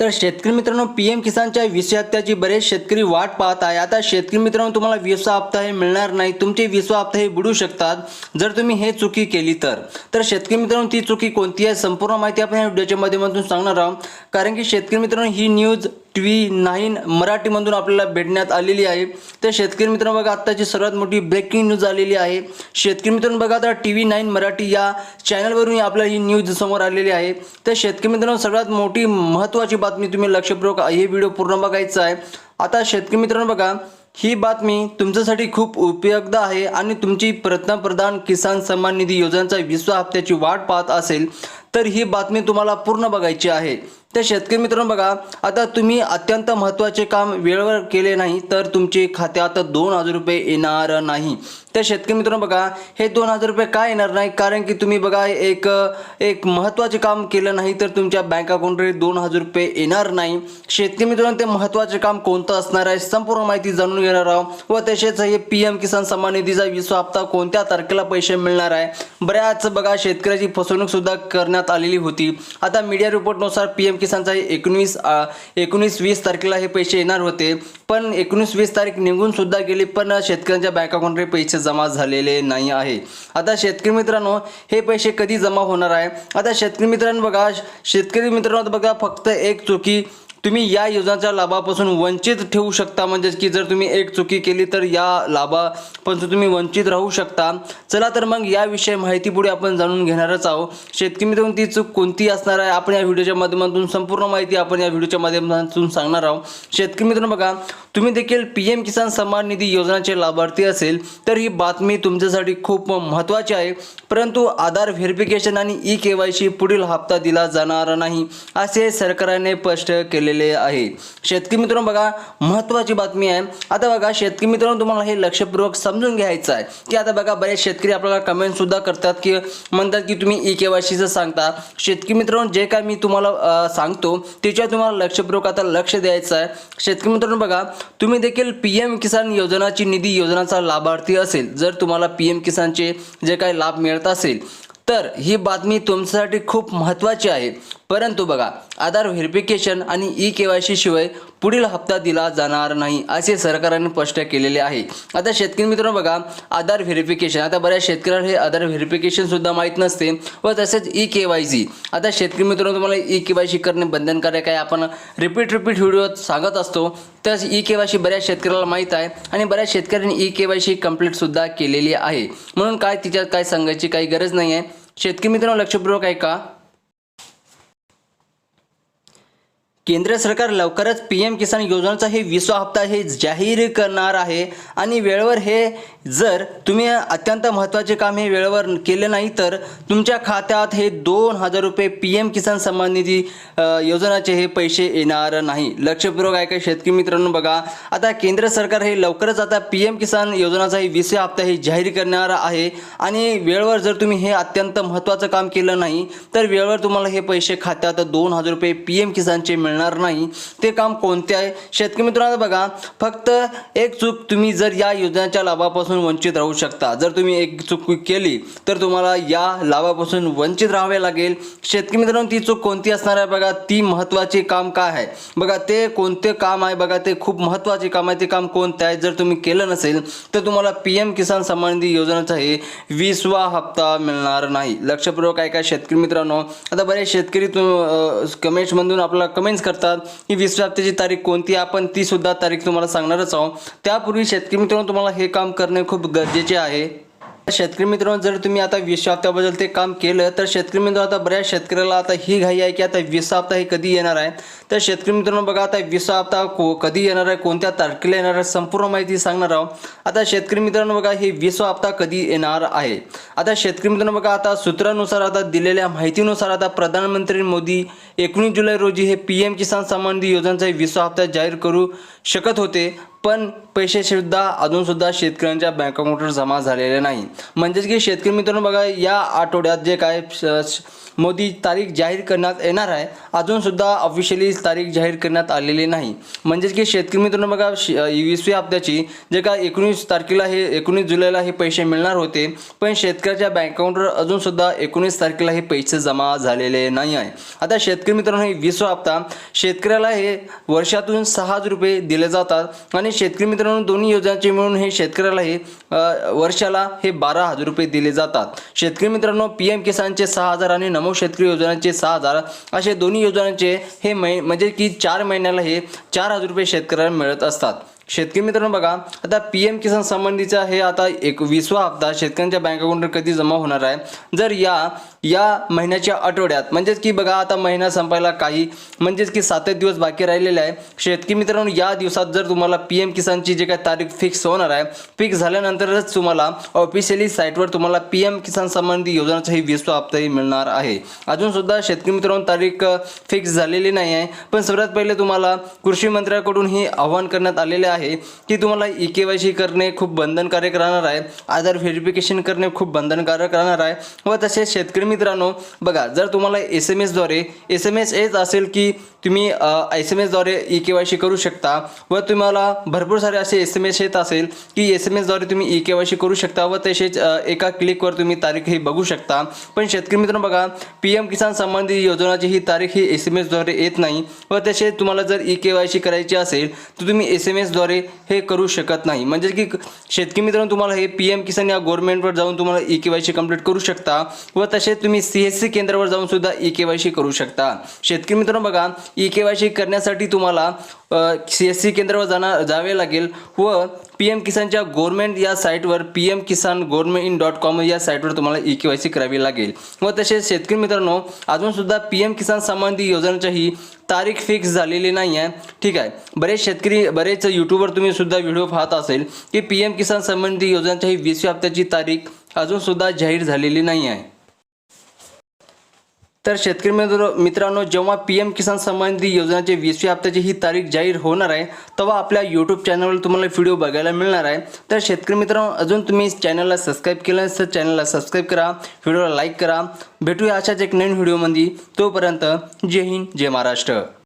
तर शेतकरी मित्रांनो पी एम किसानच्या विषय हप्त्याची बरेच शेतकरी वाट पाहत आहे. आता शेतकरी मित्रांनो तुम्हाला विसा हप्ता हे मिळणार नाही. तुमचे विसा हप्ता हे बुडू शकतात. जर तुम्ही हे चुकी केली तर. तर शेतकरी मित्रांनो ती चुकी कोणती आहे? संपूर्ण माहिती आपण या व्हिडिओच्या माध्यमातून सांगणार आहोत. कारण की शेतकरी मित्रांनो ही न्यूज टी व्ही नाईन मराठीमधून आपल्याला भेटण्यात आलेली आहे. तर शेतकरी मित्रांनो बघा आत्ताची सर्वात मोठी ब्रेकिंग न्यूज आलेली आहे. शेतकरी मित्रांनो बघा आता टी व्ही नाईन मराठी या चॅनलवरून आपल्याला ही न्यूज समोर आलेली आहे. तर शेतकरी मित्रांनो सर्वात मोठी महत्त्वाची बातमी तुम्ही लक्षपूर्वक हे व्हिडिओ पूर्ण बघायचा आहे. आता शेतकरी मित्रांनो बघा ही बातमी तुमच्यासाठी खूप उपयुक्त आहे आणि तुमची पंतप्रधान किसान सन्मान निधी योजनेचा विश्व हप्त्याची वाट पाहत असेल तर ही बातमी तुम्हाला पूर्ण बघायची आहे. तर शेतकरी मित्रांनो बघा आता तुम्ही अत्यंत महत्त्वाचे काम वेळेवर केले नाही तर तुमचे खात्यात दोन हजार रुपये येणार नाही. तर शेतकरी मित्रांनो बघा हे दोन हजार रुपये का येणार नाही? कारण की तुम्ही बघा एक एक महत्त्वाचे काम केलं नाही तर तुमच्या बँक अकाउंटवर दोन हजार रुपये येणार नाही. शेतकरी मित्रांनो ते महत्त्वाचे काम कोणतं असणार आहे? संपूर्ण माहिती जाणून घेणार आहोत. व तसेच हे पी एम किसान सन्मान निधीचा विश्व हप्ता कोणत्या तारखेला पैसे मिळणार आहे? बऱ्याच बघा शेतकऱ्याची फसवणूक सुद्धा करण्यात आलेली होती. आता मीडिया रिपोर्टनुसार पी एम किसानचा एकोणवीस एकोणीस एकोणीस वीस तारखेला हे पैसे येणार होते. पण एकोणीस वीस तारीख निघून सुद्धा गेली पण शेतकऱ्यांच्या बँक अकाउंटवर पैसे जमा झालेले नाही आहे. आता शेतकरी मित्रांनो हे पैसे कधी जमा होणार आहे? आता शेतकरी मित्रांनो बघा शेतकरी मित्रांनो बघा फक्त एक चुकी तुम्ही या योजनेच्या लाभापासून वंचित ठेवू शकता. म्हणजेच की जर तुम्ही एक चुकी केली तर या लाभापासून तुम्ही वंचित राहू शकता. चला तर मग याविषयी माहिती पुढे आपण जाणून घेणारच आहोत. शेतकरी मित्रांनो ती चूक कोणती असणार आहे? आपण या व्हिडिओच्या माध्यमातून संपूर्ण माहिती आपण या व्हिडिओच्या माध्यमातून सांगणार आहोत. शेतकरी मित्रांनो बघा तुम्ही देखील पी एम किसान सन्मान निधी योजनाचे लाभार्थी असेल तर ही बातमी तुमच्यासाठी खूप महत्त्वाची आहे. परंतु आधार व्हेरिफिकेशन आणि ई के वाय सी पुढील हप्ता दिला जाणार नाही असे सरकारने स्पष्ट केलेले आहे. शेतकरी मित्रांनो बघा महत्त्वाची बातमी आहे. आता बघा शेतकरी मित्रांनो तुम्हाला हे लक्षपूर्वक समजून घ्यायचं आहे. की आता बघा बरेच शेतकरी आपल्याला कमेंटसुद्धा करतात की म्हणतात की तुम्ही ई के वाय सीचं सांगता. शेतकरी मित्रांनो जे काय मी तुम्हाला सांगतो त्याच्यावर तुम्हाला लक्षपूर्वक आता लक्ष द्यायचं आहे. शेतकरी मित्रांनो बघा तुम्ही देखील पी एम किसान योजनाची निधी योजनाचा लाभार्थी असेल जर तुम्हाला पी एम किसानचे जे काही लाभ मिळत असेल तर ही बातमी तुमच्यासाठी खूप महत्त्वाची आहे. परंतु बघा आधार व्हेरिफिकेशन आणि ई के वाय सी शिवाय पुढील हप्ता दिला जाणार नाही असे सरकारने स्पष्ट केलेले आहे. आता शेतकरी मित्रांनो बघा आधार व्हेरिफिकेशन आता बऱ्याच शेतकऱ्याला हे आधार व्हेरिफिकेशन सुद्धा माहीत नसते व तसेच ई के वाय सी आता शेतकरी मित्रांनो तुम्हाला ई के वाय सी करणे बंधनकारक आहे आपण रिपीट रिपीट व्हिडिओत सांगत असतो. तर ई के वाय सी बऱ्याच शेतकऱ्याला माहीत आहे आणि बऱ्याच शेतकऱ्यांनी E K Y C complete सुद्धा केलेली आहे. म्हणून काय तिच्यात काय सांगायची काही गरज नाही आहे शेतकरी मित्रांनो लक्षपूर्वक आहे का केंद्र सरकार लवकरच पी एम किसान योजनेचा हे विसवा हप्ता हे जाहीर करणार आहे. आणि वेळेवर हे जर तुम्ही अत्यंत महत्त्वाचे काम हे वेळेवर केले नाही तर तुमच्या खात्यात हे दोन हजार रुपये पी एम किसान सन्मान निधी योजनाचे हे पैसे येणार नाही. लक्षपूर्वक आहे का शेतकरी मित्रांनो बघा. आता केंद्र सरकार हे लवकरच आता पी एम किसान योजनाचा हे विसवा हप्ता हे जाहीर करणार आहे. आणि वेळेवर जर तुम्ही हे अत्यंत महत्त्वाचं काम केलं नाही तर वेळेवर तुम्हाला हे पैसे खात्यात दोन हजार रुपये पी एम किसानचे मिळणार नाही. ते काम कोणते आहे? शेतकरी मित्रांनो बघा फक्त एक चूक तुम्ही जर या योजनेच्या लाभापासून वंचित राहू शकता. जर तुम्ही एक चूक केली तर तुम्हाला या लाभापासून वंचित राहावे लागेल. शेतकरी मित्रांनो ती चूक कोणती असणार आहे बघा? ती महत्त्वाचे काम काय आहे? बघा ते कोणते काम आहे? बघा ते खूप महत्त्वाचे काम आहे. ते काम कोणते आहे? जर तुम्ही केलं नसेल तर तुम्हाला पी एम किसान सन्मान निधी योजनेचा हे वीसवा हप्ता मिळणार नाही. लक्षपूर्वक काय काय शेतकरी मित्रांनो. आता बरेच शेतकरी तुम कमेंट्समधून आपल्याला कमेंट्स करतात. ही वीसव्या हप्त्याची तारीख कोणती आहे? आपण ती सुद्धा तारीख तुम्हाला सांगणारच आहोत. त्यापूर्वी शेतकरी मित्रांनो तुम्हाला हे काम करणे खूप गरजेचे आहे. शेतकरी मित्रांनो जर तुम्ही आता वीस हप्त्याबद्दल ते काम केलं तर शेतकरी मित्रांनो आता बऱ्याच शेतकऱ्याला आता ही घाई आहे की आता वीस हप्ता हे कधी येणार आहे? तर शेतकरी मित्रांनो बघा आता विसा हप्ता को कधी येणार आहे कोणत्या तारखेला येणार आहे संपूर्ण माहिती सांगणार आहोत. आता शेतकरी मित्रांनो बघा हे विसा हप्ता कधी येणार आहे? आता शेतकरी मित्रांनो बघा आता सूत्रानुसार आता दिलेल्या माहितीनुसार आता प्रधानमंत्री मोदी एकोणीस जुलै रोजी हे पी एम किसान सन्मान निधी योजनेचा विसा हप्ता जाहीर करू शकत होते पण पैसे सुद्धा अजूनसुद्धा शेतकऱ्यांच्या बँक अकाउंटवर जमा झालेले नाही. म्हणजेच की शेतकरी मित्रांनो बघा या आठवड्यात जे काय मोदी तारीख जाहीर करण्यात येणार आहे अजूनसुद्धा ऑफिशियली तारीख जाहीर करण्यात आलेली नाही. म्हणजेच की शेतकरी मित्रांनो बघा वीसव्या हप्त्याची जे काय एकोणीस तारखेला हे एकोणीस जुलैला हे पैसे मिळणार होते पण शेतकऱ्याच्या बँक अकाउंटवर अजूनसुद्धा एकोणीस तारखेला हे पैसे जमा झालेले नाही आहे. आता शेतकरी मित्रांनो हे वीसवा हप्ता शेतकऱ्याला हे वर्षातून सहा हजार रुपये दिले जातात आणि शेतकरी मित्रांनो दोन्ही योजनांचे मिळून हे शेतकऱ्याला हे वर्षाला हे बारा हजार रुपये दिले जातात. शेतकरी मित्रांनो पी एम किसानचे सहा हजार आणि नमो शेतकरी योजनांचे सहा हजार असे दोन्ही योजनांचे हे मै म्हणजे की चार महिन्याला हे चार हजार रुपये शेतकऱ्याला मिळत असतात. शेतकरी मित्रांनो बघा आता पी एम किसान संबंधीचा हे आता एक वीसवा हप्ता शेतकऱ्यांच्या बँक अकाउंटवर कधी जमा होणार आहे? जर या या महिन्याच्या आठवड्यात म्हणजेच की बघा आता महिना संपायला काही म्हणजेच की सात एक दिवस बाकी राहिलेले आहे. शेतकरी मित्रांनो या दिवसात जर तुम्हाला पी एम किसानची जे काय तारीख फिक्स होणार आहे फिक्स झाल्यानंतरच तुम्हाला ऑफिशियली साईटवर तुम्हाला पी एम किसान संबंधी योजनाचा ही वीसवा हप्ताही मिळणार आहे. अजूनसुद्धा शेतकरी मित्रांनो तारीख फिक्स झालेली नाही आहे. पण सर्वात पहिले तुम्हाला कृषी मंत्र्याकडून हे आव्हान करण्यात आलेले आहे आहे की तुम्हाला ई के वाय सी करणे खूप बंधनकारक राहणार आहे. आधार व्हेरिफिकेशन करणे खूप बंधनकारक राहणार आहे. व तसेच शेतकरी मित्रांनो बघा जर तुम्हाला एस एम एसद्वारे एस एम एस येत असेल की तुम्ही एस एम एसद्वारे ई के वाय सी करू शकता व तुम्हाला भरपूर सारे असे एस एम एस येत असेल की एस एम एसद्वारे तुम्ही ई के वाय सी करू शकता व तसेच एका क्लिकवर तुम्ही तारीख ही बघू शकता. पण शेतकरी मित्रांनो बघा पी एम किसान संबंधी योजनाची ही तारीख ही एस एम एसद्वारे येत नाही व तसेच तुम्हाला जर ई के वाय सी करायची असेल तर तुम्ही एस एम एसद्वारे हे करू शकत नाही. म्हणजे की शेतकरी मित्रांनो तुम्हाला हे पी एम किसान या गव्हर्नमेंटवर जाऊन तुम्हाला E K Y C complete करू शकता व तसेच तुम्ही सी एस सी केंद्रावर जाऊन सुद्धा ई के वाय सी करू शकता. शेतकरी मित्रांनो बघा ई के वाय सी करण्यासाठी तुम्हाला सी एस सी केंद्रावर जाणार जावे लागेल व पी एम किसानच्या गोरमेंट या साईटवर P M Kisan government in dot com या साईटवर तुम्हाला ई के वाय सी करावी लागेल. व तसेच शेतकरी मित्रांनो अजूनसुद्धा पी एम किसान संबंधी योजनेच्याही तारीख फिक्स झालेली नाही आहे ठीक आहे. बरेच शेतकरी बरेच यूट्यूबवर तुम्ही सुद्धा व्हिडिओ पाहत असेल की पी एम किसान संबंधी योजनेच्या ही वीसव्या हप्त्याची तारीख अजूनसुद्धा जाहीर झालेली नाही आहे तर शेतकरी मित्र मित्रांनो जेव्हा पी एम किसान संबंधी योजनेचे वीसव्या हप्त्याची ही तारीख जाहीर होणार आहे तेव्हा आपल्या यूट्यूब चॅनलवर तुम्हाला व्हिडिओ बघायला मिळणार आहे. तर शेतकरी मित्रांनो अजून तुम्ही चॅनलला सबस्क्राईब केलं नसेल तर चॅनलला सबस्क्राईब करा व्हिडिओला लाईक करा. भेटूया अशाच एक नवीन व्हिडिओमध्ये तोपर्यंत जय हिंद जय महाराष्ट्र.